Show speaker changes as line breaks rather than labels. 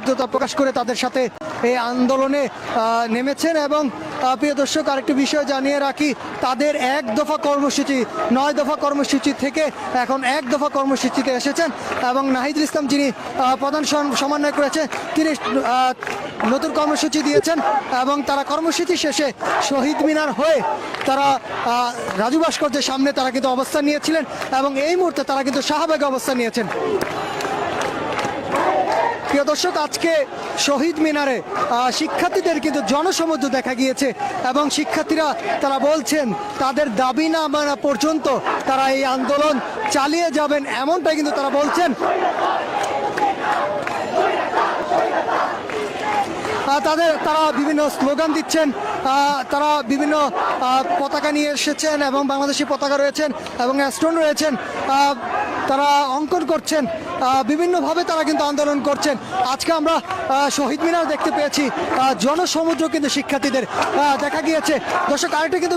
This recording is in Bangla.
একাত্মতা প্রকাশ করে তাদের সাথে এই আন্দোলনে নেমেছেন এবং প্রিয় দর্শক, আরেকটি বিষয় জানিয়ে রাখি, তাদের এক দফা কর্মসূচি, নয় দফা কর্মসূচি থেকে এখন এক দফা কর্মসূচিতে এসেছেন এবং নাহিদুল ইসলাম যিনি প্রধান সমন্বয় করেছেন তিনি নতুন কর্মসূচি দিয়েছেন এবং তারা কর্মসূচি শেষে শহীদ মিনার হয়ে তারা রাজু ভাস্কর্যের সামনে তারা কিন্তু অবস্থান নিয়েছিলেন এবং এই মুহূর্তে তারা কিন্তু শাহবাগে অবস্থান নিয়েছেন। প্রিয় দর্শক, আজকে শহীদ মিনারে শিক্ষার্থীদের কিন্তু জনসমুদ্র দেখা গিয়েছে এবং শিক্ষার্থীরা তারা বলছেন, তাদের দাবি না মানা পর্যন্ত তারা এই আন্দোলন চালিয়ে যাবেন এমনটাই কিন্তু তারা বলছেন। তাদের, তারা বিভিন্ন স্লোগান দিচ্ছেন তারা বিভিন্ন পতাকা নিয়ে এসেছেন এবং বাংলাদেশি পতাকা রয়েছেন এবং স্টোন রয়েছেন। তারা অঙ্কন করছেন বিভিন্নভাবে তারা কিন্তু আন্দোলন করছেন। আজকে আমরা শহীদ মিনার দেখতে পেয়েছি জনসমুদ্র কিন্তু শিক্ষার্থীদের দেখা গিয়েছে। দর্শক, আরেকটা কিন্তু